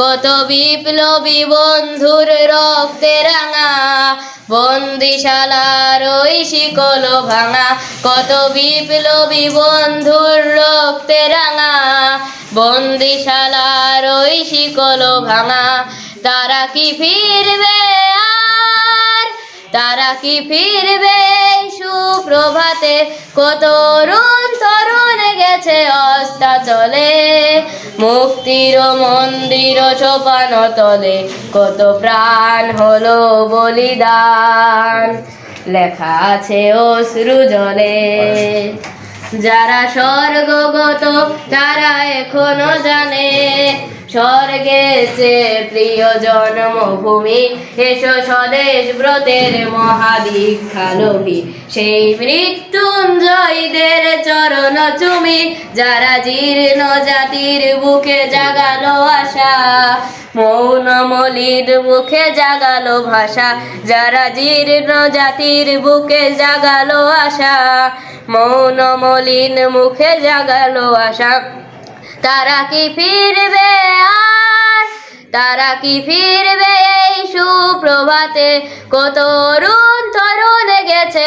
কত বিপ্লবী বন্ধুর রক্তে রাঙা, বন্দিশালার ওই শিকল ভাঙা, কত বিপ্লবী বন্ধুর রক্তে রাঙা, বন্দিশালার ওই শিকল ভাঙা। তারা কি ফিরবে আর? তারা কি ফিরবে সুপ্রভাতে? কত তরুণ তরুণ গেছে অস্তা চলে মুক্তির মন্দির সোপান তলে, কত প্রাণ হলো বলিদান। লেখা আছে অশ্রু জলে। যারা স্বর্গগত, তারা এখনও জানে। স্বর্গে প্রিয় জন্মভূমি, এসো স্বদেশ ব্রতের মহাদীক্ষালোভী সেই মৃত্যুঞ্জয়ীদের চরণ চুমি যারা জীর্ণ জাতির বুকে জাগালো আশা, মৌন মলিন মুখে জাগালো ভাষা, যারা জীর্ণ জাতির বুকে জাগালো আশা, মৌন মলিন মুখে জাগালো আশা। তারা কি ফিরবে আর? তারা কি ফিরবে এই সুপ্রভাতে? কত তরুণ তরুণ গেছে